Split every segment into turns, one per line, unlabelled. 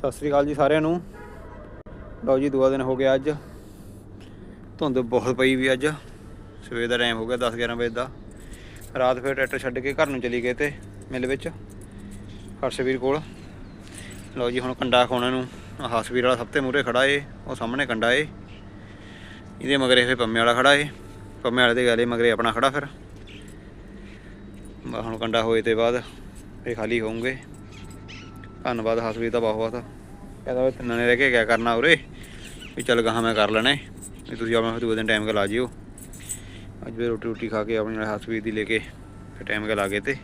ਸਤਿ ਸ੍ਰੀ ਅਕਾਲ ਜੀ ਸਾਰਿਆਂ ਨੂੰ। ਲਓ ਜੀ, ਦੂਆ ਦਿਨ ਹੋ ਗਿਆ ਅੱਜ। ਧੁੰਦ ਬਹੁਤ ਪਈ ਵੀ ਅੱਜ। ਸਵੇਰ ਦਾ ਟਾਈਮ ਹੋ ਗਿਆ 10 11 ਵਜੇ ਦਾ। ਰਾਤ ਫਿਰ ਟਰੈਕਟਰ ਛੱਡ ਕੇ ਘਰ ਨੂੰ ਚਲੀ ਗਏ ਤੇ ਮਿਲ ਵਿੱਚ, ਹਰਸ਼ਵੀਰ ਕੋਲ। ਲਓ ਜੀ, ਹੁਣ ਕੰਡਾ ਖਾਣਾ ਨੂੰ। ਹਰਸ਼ਵੀਰ ਵਾਲਾ ਸਭ ਤੋਂ ਮੂਹਰੇ ਖੜਾ ਏ, ਉਹ ਸਾਹਮਣੇ ਕੰਡਾ ਏ। ਇਹਦੇ ਮਗਰੇ ਫਿਰ ਪੰਮੇ ਵਾਲਾ ਖੜਾ ਏ। ਪੰਮੇ ਵਾਲੇ ਦੇ ਗਾਲੇ ਮਗਰੇ ਆਪਣਾ ਖੜਾ ਫਿਰ। ਹੁਣ ਕੰਡਾ ਹੋਏ ਤੇ ਬਾਅਦ ਫੇ ਖਾਲੀ ਹੋਵਾਂਗੇ ਧੰਨਵਾਦ ਹਸਵੀਰ ਦਾ ਬਹੁਤ ਬਹੁਤ ਕਹਿੰਦਾ ਵੀ ਤਿੰਨਾਂ ਨੇ ਰਹਿ ਕੇ ਕਿਆ ਕਰਨਾ ਉਰੇ? ਵੀ ਚੱਲ ਗਾਹਾਂ ਮੈਂ ਕਰ ਲੈਣਾ ਵੀ ਤੁਸੀਂ ਆਪਣਾ ਫਿਰ ਦੂਜੇ ਦਿਨ ਟਾਈਮ ਲਾ ਜਿਓ। ਅੱਜ ਵੀ ਰੋਟੀ ਰੋਟੀ ਖਾ ਕੇ ਆਪਣੇ ਨਾਲ ਹਸਵੀਰ ਦੀ ਲੈ ਕੇ ਫਿਰ ਟਾਈਮ ਲਾ ਗਏ ਤੇ।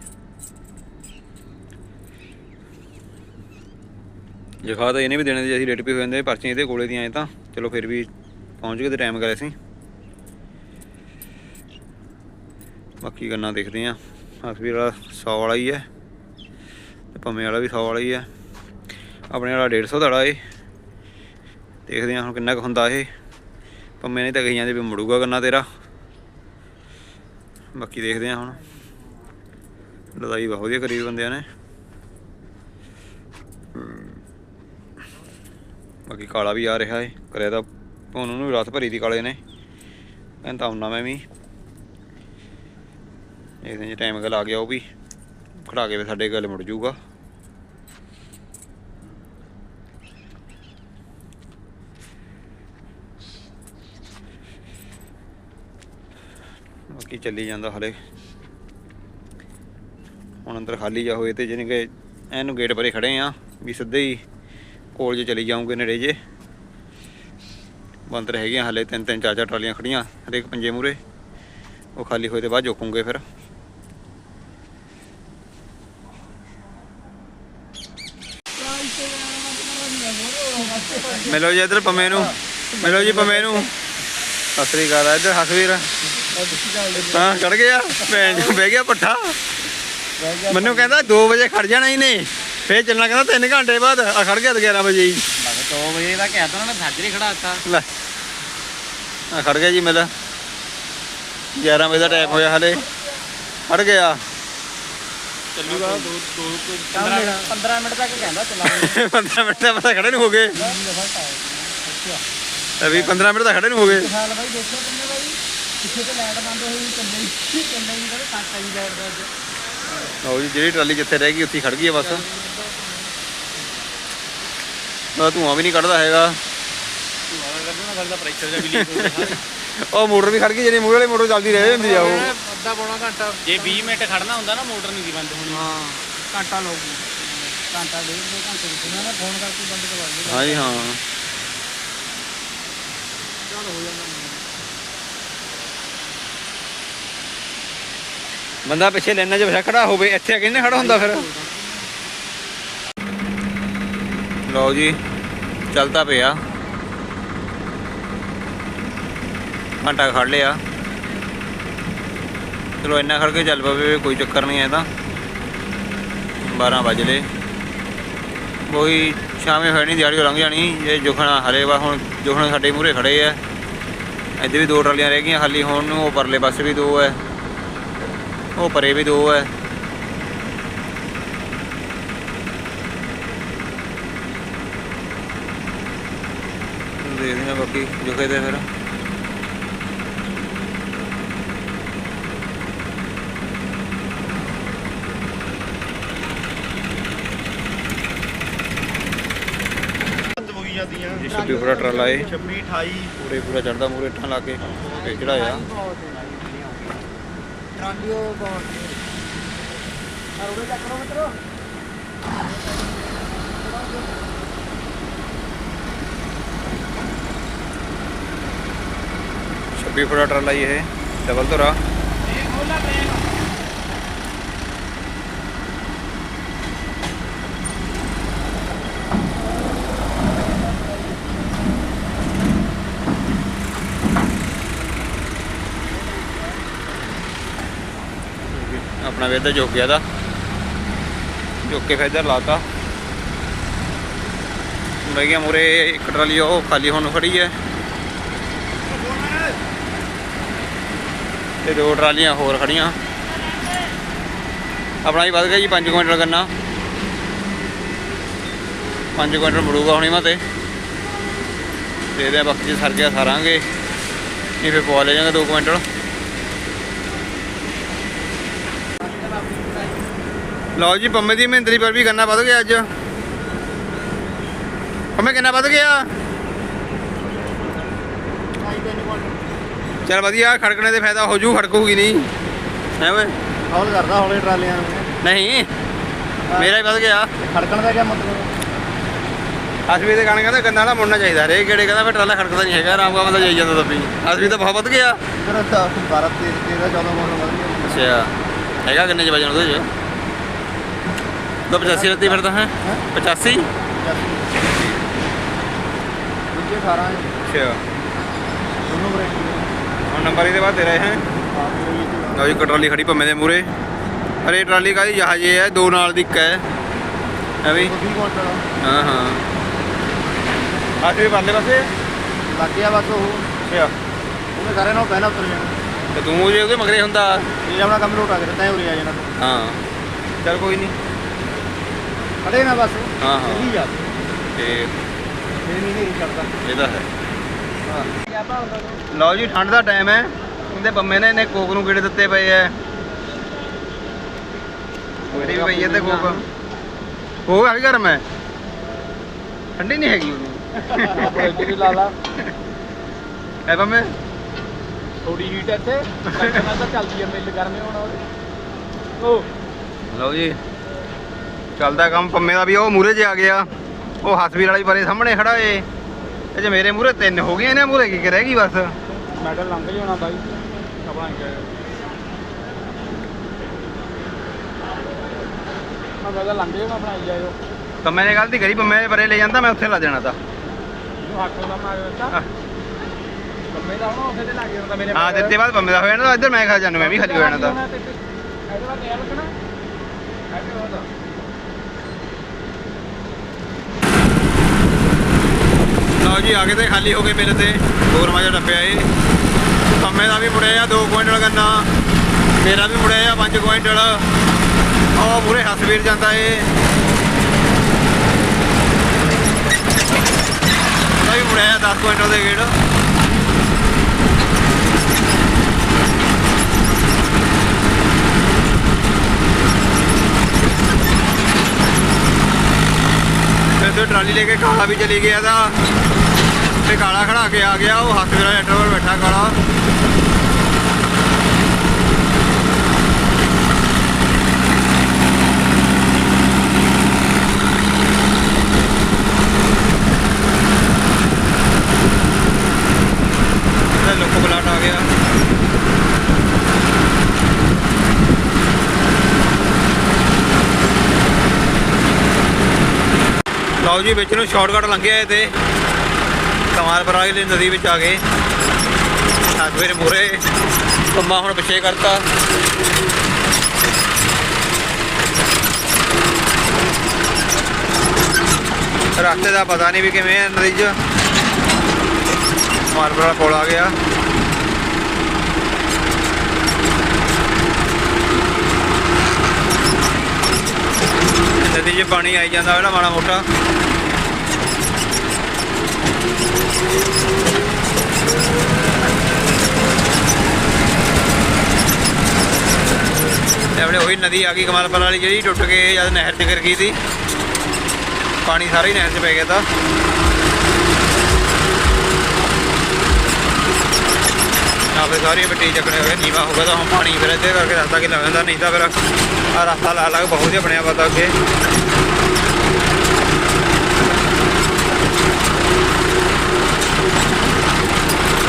ਜਖਾ ਤਾਂ ਇਹਨੇ ਵੀ ਦੇਣੇ ਸੀ, ਅਸੀਂ ਰੇਟ ਪੇ ਹੋ ਜਾਂਦੇ, ਪਰਚੀਆਂ ਇਹਦੇ ਕੋਲੇ ਦੀਆਂ ਐ ਤਾਂ। ਚਲੋ ਫਿਰ ਵੀ ਪਹੁੰਚ ਗਏ ਤੇ ਟਾਈਮ ਕਰੇ ਅਸੀਂ ਬਾਕੀ ਗੱਲਾਂ ਦੇਖਦੇ ਆ। ਹਸਵੀਰ ਵਾਲਾ 100 ਵਾਲਾ ਹੀ ਹੈ ਤੇ ਪੰਮੇ ਵਾਲਾ ਵੀ 100 ਵਾਲਾ ਹੀ ਹੈ ਆਪਣੇ ਵਾਲਾ 150 ਦਾ ਵਾਲਾ ਏ। ਦੇਖਦੇ ਹਾਂ ਹੁਣ ਕਿੰਨਾ ਕੁ ਹੁੰਦਾ ਇਹ। ਪੰਮੇ ਨੇ ਤਾਂ ਕਹੀ ਜਾਂਦੇ ਵੀ ਮੁੜੂਗਾ ਗੰਨਾ ਤੇਰਾ। ਬਾਕੀ ਦੇਖਦੇ ਹਾਂ ਹੁਣ। ਲੜਾਈ ਬਹੁਤ ਵਧੀਆ ਕਰੀ ਬੰਦਿਆਂ ਨੇ। ਬਾਕੀ ਕਾਲਾ ਵੀ ਆ ਰਿਹਾ ਏ। ਕਰਿਆ ਤਾਂ ਉਹਨੂੰ ਨੂੰ ਵੀ ਰਾਤ ਭਰੀ ਦੀ ਕਾਲੇ ਨੇ। ਕਹਿੰਦਾ ਆਉਣਾ ਮੈਂ ਵੀ। ਇਹਦੇ ਜੇ ਟਾਈਮ ਗੱਲ ਆ ਗਿਆ ਉਹ ਵੀ। ਖੜਾ ਕੇ ਵੀ ਸਾਡੇ ਗੱਲ ਮੁੜ ਜੂਗਾ। ਬਾਕੀ ਚੱਲੀ ਜਾਂਦਾ ਹਲੇ। ਹੁਣ ਅੰਦਰ ਖਾਲੀ ਜਾ ਹੋਏ ਤੇ ਜਿਹਨੇ ਕਿ ਇਹਨੂੰ ਗੇਟ ਪਰੇ ਖੜੇ ਆ ਵੀ ਸਿੱਧੇ ਹੀ ਕੋਲ ਜੇ ਚਲੀ ਜਾਊਂਗੇ ਨੇੜੇ ਜੇ। ਬੰਦਰ ਹੈਗੀਆਂ ਹਲੇ, ਤਿੰਨ ਤਿੰਨ, ਚਾਰ ਚਾਰ ਟਰਾਲੀਆਂ ਖੜੀਆਂ, ਹਰੇਕ ਪੰਜੇ ਮੂਰੇ ਉਹ ਖਾਲੀ ਹੋਏ ਤੇ ਬਾਅਦ ਜੋਕੂਗੇ ਫਿਰ। ਮਿਲੋ ਜੀ ਇਧਰ ਪੰਮੇ ਨੂੰ। ਮਿਲੋ ਜੀ ਪੰਮੇ ਨੂੰ। ਸਤਿ ਸ੍ਰੀ ਅਕਾਲ ਇਧਰ ਹਸਵੀਰ ਹਾਂ ਚੜ ਗਿਆ ਭੈਣ ਚੋਂ ਬਹਿ ਗਿਆ ਪੱਠਾ ਮੈਨੂੰ ਕਹਿੰਦਾ 2 ਵਜੇ ਖੜ ਜਾਣਾ ਹੀ ਨੇ ਫੇਰ ਚੱਲਣਾ ਕਹਿੰਦਾ 3 ਘੰਟੇ ਬਾਅਦ ਆ ਖੜ ਗਿਆ ਤੇ 11 ਵਜੇ ਹੀ
2 ਵਜੇ ਦਾ ਕਹਿ ਤਾ ਨਾ ਮੈਂ ਸਾਜਰੇ ਖੜਾ ਦਿੱਤਾ
ਲੈ ਆ ਖੜ ਗਿਆ ਜੀ ਮੇਲਾ 11 ਵਜੇ ਦਾ ਟਾਈਮ ਹੋਇਆ ਹਲੇ ਖੜ ਗਿਆ
ਚੱਲੂਗਾ 2 2 15 15 ਮਿੰਟ ਤੱਕ ਕਹਿੰਦਾ ਚਲਾਉਂਗੇ
15 ਮਿੰਟ ਦਾ ਪਤਾ ਖੜੇ ਨੂੰ ਹੋ ਗਏ ਅਭੀ 15 ਮਿੰਟ ਦਾ ਖੜੇ ਨੂੰ ਹੋ ਗਏ
ਹਾਲ ਬਾਈ ਦੇਖੋ ਕਿੰਨੇ ਬਾਈ ਪਿੱਛੇ ਤੇ ਲਾਈਟ ਬੰਦ ਹੋਈ ਕੰਨੇ ਹੀ ਕੰਨੇ ਹੀ ਕਹਿੰਦੇ ਕੱਟ ਆਈ ਲਾਈਟ ਦਾ ਅੱਜ।
ਲਓ ਜੀ ਜਿਹੜੀ ਟਰਾਲੀ ਜਿੱਥੇ ਰਹਿ ਗਈ ਉੱਥੇ ਹੀ ਖੜ ਗਈ ਹੈ ਬਸ। ਨਾ ਧੂਆਂ ਵੀ ਨਹੀਂ ਕੱਢਦਾ ਹੈਗਾ। ਉਹ ਮੋਟਰ ਵੀ ਖੜ ਗਈ ਜਿਹੜੀ ਮੂਹਰੇ ਵਾਲੀ ਮੋਟਰ ਚੱਲਦੀ ਰਹਿ ਜਾਂਦੀ ਆ ਉਹ।
ਅੱਧਾ ਪੌਣਾ ਘੰਟਾ। ਜੇ 20 ਮਿੰਟ ਖੜਨਾ ਹੁੰਦਾ ਨਾ ਮੋਟਰ ਨਹੀਂ ਦੀ ਬੰਦ ਹੋਣੀ।
ਹਾਂ।
ਘੰਟਾ ਲਾਉਗੀ ਘੰਟਾ ਡੇਢ ਦੋ ਘੰਟੇ ਵਿੱਚ ਨਾ ਫੋਨ ਕਰਕੇ ਬੰਦ ਕਰਵਾ ਦਿਓ
ਹਾਂ ਜੀ ਹਾਂ।
ਚੱਲ ਹੋ ਜਾਂਦਾ।
ਬੰਦਾ ਪਿੱਛੇ ਲੈਣਾ 'ਚ ਬੈਠਾ ਖੜਾ ਹੋਵੇ, ਇੱਥੇ ਆ ਕੇ ਖੜਾ ਹੁੰਦਾ ਫਿਰ। ਲਓ ਜੀ, ਚੱਲਦਾ ਪਿਆ। ਘੰਟਾ ਖੜ ਲਿਆ। ਚਲੋ ਇੰਨਾ ਖੜ ਕੇ ਚੱਲ ਪਵੇ, ਕੋਈ ਚੱਕਰ ਨਹੀਂ ਹੈ ਤਾਂ 12 ਵਜ ਲਏ ਕੋਈ ਸ਼ਾਮੇ ਹੋਣੀ ਦਿਹਾੜੀ ਲੰਘ ਜਾਣੀ। ਇਹ ਜੁਖਣਾ ਹਰੇ ਵਾ, ਹੁਣ ਜੁਖਣਾ ਸਾਡੇ ਮੂਹਰੇ ਖੜੇ ਆ। ਇੱਧਰ ਵੀ ਦੋ ਟਰਾਲੀਆਂ ਰਹਿ ਗਈਆਂ, ਖਾਲੀ ਹੋਣ ਨੂੰ ਉਹ ਪਰਲੇ ਪਾਸੇ ਵੀ ਦੋ ਹੈ ਉਹ ਪਰੇ ਵੀ ਦੋ ਹੈ। ਦੇਖਦੇ ਹਾਂ ਬਾਕੀ ਜੁਗੇ ਤੇ ਫਿਰ।
ਹੋਈ ਜਾਂਦੀਆਂ।
ਜੀ ਛੱਬੀ ਫੁੱਟਾ ਟਰਾਲਾ ਏ।
26 28
ਪੂਰੇ ਪੂਰਾ ਚੜਦਾ ਮੂਰੇ ਠਾਂ ਲਾ ਕੇ ਤੇ ਚੜਾਇਆ
ਟਰਾਲੀਓ ਬਹੁਤ ਆ ਰੋੜੇ ਚੱਕ ਲੋ ਮਿੱਤਰੋ
ਛੱਬੀ ਫੁੱਟਾ ਟਰਾਲਾ ਹੀ ਇਹ ਡਬਲ ਧੁਰਾ
ਇਹ ਖੋਲਾ
ਗਿਆ ਦਾ ਜੁਕ ਕੇ ਫਿਰ ਇੱਧਰ ਲਾਤਾ ਰਹਿ ਗਿਆ ਮੂਰੇ ਇੱਕ ਟਰਾਲੀ ਉਹ ਖਾਲੀ ਹੁਣ ਖੜੀ ਹੈ। ਤੇ ਦੋ ਟਰਾਲੀਆਂ ਹੋਰ ਖੜੀਆਂ। ਆਪਣਾ ਹੀ ਵੱਧ ਗਿਆ ਜੀ 5 ਕੁਇੰਟਲ ਗੰਨਾ। 5 ਕੁਇੰਟਲ ਮੁੜੂਗਾ ਹੁਣੀ ਮਾ ਤੇ। ਦੇ ਦੇ ਬਾਕੀ ਸਰ ਗਿਆ ਸਾਰਾਂਗੇ। ਨਹੀਂ ਫਿਰ ਪਵਾ ਲੈ ਜਾਵਾਂਗੇ 2 ਕੁਇੰਟਲ। ਲਓ ਜੀ ਪੰਮੇ ਦੀ ਮਹਿੰਦਰੀ ਪਰ ਵੀ ਗੰਨਾ ਵੱਧ ਗਿਆ ਅੱਜ। ਪੰਮੇ ਕਿੰਨਾ ਵੱਧ ਗਿਆ? ਚਲ ਵਧੀਆ ਖੜਕਣੇ ਦੇ ਫਾਇਦਾ ਹੋ ਜੂ ਖੜਕੂਗੀ ਨਹੀਂ। ਓਏ?
ਹੌਲ ਕਰਦਾ ਹੌਲੇ ਟਰਾਲੀਆਂ ਨੂੰ।
ਨਹੀਂ ਮੇਰਾ ਹੀ ਵੱਧ ਗਿਆ।
ਖੜਕਣ ਦਾ ਕੀ ਮਤਲਬ?
ਅਸਵੀ ਦੇ ਗਾਣੇ ਕਹਿੰਦਾ ਗੰਨਾ ਦਾ ਮੁੜਨਾ ਚਾਹੀਦਾ ਰੇ ਕਿਹੜੇ ਕਹਿੰਦਾ ਫਿਰ ਟਰਾਲਾ ਖੜਕਦਾ ਨਹੀਂ ਹੈਗਾ ਆਰਾਮ ਬੰਦਾ ਜਾਈ ਜਾਂਦਾ ਦੱਬੀ ਅਸਵੀ ਤਾਂ ਬਹੁਤ ਵੱਧ ਗਿਆ।
ਫਿਰ 12 13 14 ਮਾਡਲ ਵਧ ਗਿਆ।
ਅੱਛਾ ਹੈਗਾ ਕਿੰਨੇ ਚ ਵਜਨ ਉਹਦੇ ਚ। ਦੋ 85 ਰੱਤੀ ਫਿਰਦਾ ਹੈ। 85
ਦੂਜੇ 18
ਅੱਛਾ।
ਦੋਨੋਂ ਬ੍ਰੇਕ
ਹੁਣ ਨੰਬਰ ਇਹਦੇ ਬਾਅਦ ਤੇਰਾ ਹੈ। ਲਓ ਜੀ ਇੱਕ ਟਰਾਲੀ ਖੜੀ ਪੰਮੇ ਦੇ ਮੂਰੇ ਅਰੇ ਟਰਾਲੀ ਕਾਹਦੀ ਜਹਾਜ਼ ਇਹ ਹੈ ਦੋ ਨਾਲ ਦੀ ਇੱਕ ਹੈ। ਹੈ ਵੀ?
20 ਕੁਇੰਟਲ
ਹਾਂ ਹਾਂ। ਅਸਵੀ ਪਰਲੇ ਪਾਸੇ?
ਲੱਗ ਗਿਆ ਬਸ ਉਹ।
ਅੱਛਾ।
ਉਹਨੇ ਸਾਰੇ ਨਾਲ ਪਹਿਲਾਂ ਉਤਰ ਜਾਣਾ।
ਤੇ ਤੂੰ ਜੇ ਉਹਦੇ ਮਗਰੇ ਹੁੰਦਾ।
ਇਹ ਆਪਣਾ ਕੰਮ ਲੋਟਾ ਕੇ ਤੈਂ ਉਰੇ ਆ ਜਾਣਾ।
ਹਾਂ। ਚਲ ਕੋਈ ਨਹੀਂ।
ਖੜੇ ਨਾ ਬਸ।
ਹਾਂ ਹਾਂ।
ਚੱਲੀ ਜਾ
ਤੇ
ਇਹ ਨਹੀਂ ਨਹੀਂ ਕਰਦਾ।
ਇਹ ਤਾਂ ਹੈ। ਲਓ ਜੀ ਠੰਡ ਦਾ ਟਾਈਮ ਹੈ। ਇਹਦੇ ਬੰਮੇ ਨੇ ਇਹਨੇ ਕੋਕ ਨੂੰ ਕੀੜੇ ਦਿੱਤੇ ਪਏ ਐ ਕੋਈ ਵੀ ਪਈ ਹੈ ਤੇ ਕੋਕ। ਕੋਕ ਗਰਮ ਹੈ। ਠੰਡੀ ਨਹੀਂ ਹੈਗੀ
ਲਾ ਲਾ।
ਐ ਬੰਮੇ?
ਥੋੜੀ ਹੀਟ ਇੱਥੇ। ਲੱਗਣਾ ਤਾਂ ਚੱਲਦੀ ਹੈ ਮਿਲ ਗਰਮੇ ਹੋਣਾ ਉਹਦੇ। ਉਹ
ਲਓ ਜੀ। ਚੱਲਦਾ ਕੰਮ ਪੰਮੇ ਦਾ ਵੀ ਉਹ ਮੂਰੇ 'ਚ ਆ ਗਿਆ। ਉਹ ਹਸਵੀਰ ਵਾਲੀ ਪਰੇ ਸਾਹਮਣੇ ਖੜਾ ਏ। ਇਹ ਜੇ ਮੇਰੇ ਮੂਰੇ ਤਿੰਨ ਹੋ ਗਏ ਨੇ ਮੂਰੇ ਕੀ ਰਹਿ ਗਈ ਬਸ?
ਮੈਡਲ ਲੰਘ ਜਾਣਾ ਬਾਈ। ਆਪਣਾ ਕੀ ਮੈਂ ਕਹਿੰਦਾ ਲੰਘ ਜਾਣਾ ਬਣਾਈ ਜਾਇਓ
ਪੰਮੇ ਨੇ ਗਲਤੀ ਕਰੀ ਪੰਮੇ ਦੇ ਪਰੇ ਲੈ ਜਾਂਦਾ ਮੈਂ ਉੱਥੇ ਲਾ ਦੇਣਾ ਤਾਂ।
ਇਹਨੂੰ ਤੇ
ਹਾਂ ਦਿੱਤੇ ਬਾਅਦ ਪੰਮੇ ਦਾ ਹੋ ਜਾਣਾ ਇੱਧਰ ਮੈਂ ਖਾ ਜਾਣਾ ਮੈਂ ਵੀ ਖਾਲੀ ਹੋ ਜਾਣਾ ਤਾਂ।
ਆ ਬਾਅਦ
ਤੇ ਖਾਲੀ ਹੋ ਗਏ ਮੇਰੇ ਤੇ। ਹੋਰ ਮਾਜਾ ਟੱਪਿਆ ਏ ਪੰਮੇ ਦਾ ਵੀ ਮੁੜਿਆ ਆ 2 ਕੁਇੰਟਲ ਗੰਨਾ। ਮੇਰਾ ਵੀ ਮੁੜਿਆ ਆ 5 ਕੁਇੰਟਲ। ਉਹ ਮੂਰੇ ਹਸਵੀਰ ਜਾਂਦਾ ਏ। ਉਹਦਾ ਵੀ ਮੁੜਿਆ ਆ 10 ਕੁਇੰਟਲ ਦੇ ਗੇੜ। ਤੇ ਟਰਾਲੀ ਲੈ ਕੇ ਕਾਲਾ ਵੀ ਚਲੀ ਗਿਆ ਦਾ ਤੇ ਕਾਲਾ ਖੜਾ ਕੇ ਆ ਗਿਆ, ਉਹ ਹੱਥ ਮੇਰਾ ਲੈਟਰ ਪਰ ਬੈਠਾ ਕਾਲਾ ਤੇ ਲੋਕੋ ਆ ਗਿਆ। ਲਓ ਜੀ, ਵਿੱਚ ਨੂੰ ਸ਼ਾਰਟਕਟ ਲੰਘਿਆ ਇਹ ਤੇ ਕਮਾਲਪੁਰਾ ਵਾਲੀ ਨਦੀ ਵਿੱਚ ਆ ਗਏ। ਹੱਥ ਮੇਰੇ ਮੂਰੇ ਕੰਮਾ ਹੁਣ ਪਿੱਛੇ ਕਰਤਾ। ਰਸਤੇ ਦਾ ਪਤਾ ਨਹੀਂ ਵੀ ਕਿਵੇਂ ਹੈ ਨਦੀ 'ਚ। ਕਮਾਲਪੁਰ ਕੋਲ ਆ ਗਿਆ। ਨਦੀ 'ਚ ਪਾਣੀ ਆਈ ਜਾਂਦਾ ਜਿਹੜਾ ਮਾੜਾ ਮੋਟਾ। ਆਪਣੇ ਉਹੀ ਨਦੀ ਆ ਗਈ ਕਮਾਲਪੁਰ ਵਾਲੀ ਜਿਹੜੀ ਟੁੱਟ ਕੇ ਜਦ ਨਹਿਰ 'ਚ ਗਿਰ ਗਈ ਸੀ। ਪਾਣੀ ਸਾਰਾ ਹੀ ਨਹਿਰ 'ਚ ਪੈ ਗਿਆ ਤਾਂ। ਆ ਫਿਰ ਮਿੱਟੀ ਚੱਕਣੇ ਹੋਏ, ਨੀਵਾ ਹੋ ਗਿਆ ਤਾਂ ਹੁਣ ਪਾਣੀ ਫਿਰ ਇੱਥੇ ਕਰਕੇ ਰਸਤਾ ਕਿ ਲੱਗ ਨਹੀਂ ਤਾਂ ਫਿਰ ਆ ਰਸਤਾ ਲਾ ਲਾ ਕੇ ਬਹੁਤ ਹੀ ਬਣਿਆ ਪਤਾ ਅੱਗੇ।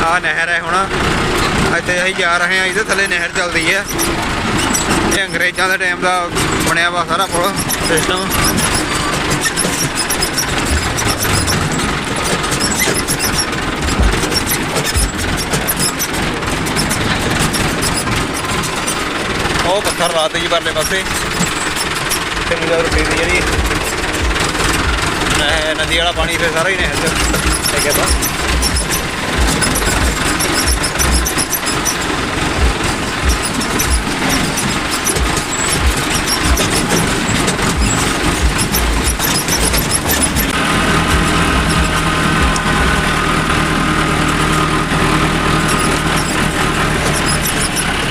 ਆ ਨਹਿਰ ਹੈ ਹੁਣ। ਇੱਥੇ ਅਸੀਂ ਜਾ ਰਹੇ ਹਾਂ ਇਹਦੇ ਥੱਲੇ ਨਹਿਰ ਚੱਲਦੀ ਹੈ। ਇਹ ਅੰਗਰੇਜ਼ਾਂ ਦੇ ਟਾਈਮ ਦਾ ਬਣਿਆ ਵਾ ਸਾਰਾ ਪੁਲ ਸਿਸਟਮ ਉਹ ਪੱਥਰ ਲਾਤੇ ਜੀ ਪਰਲੇ ਪਾਸੇ। ਤੇ ਮੁਝੇ ਰੁਪਏ ਦੀ ਜਿਹੜੀ ਨਦੀ ਵਾਲਾ ਪਾਣੀ ਫਿਰ ਸਾਰਾ ਹੀ ਨਹਿਰ ਚ। ਲੈ ਗਿਆ ਤਾਂ।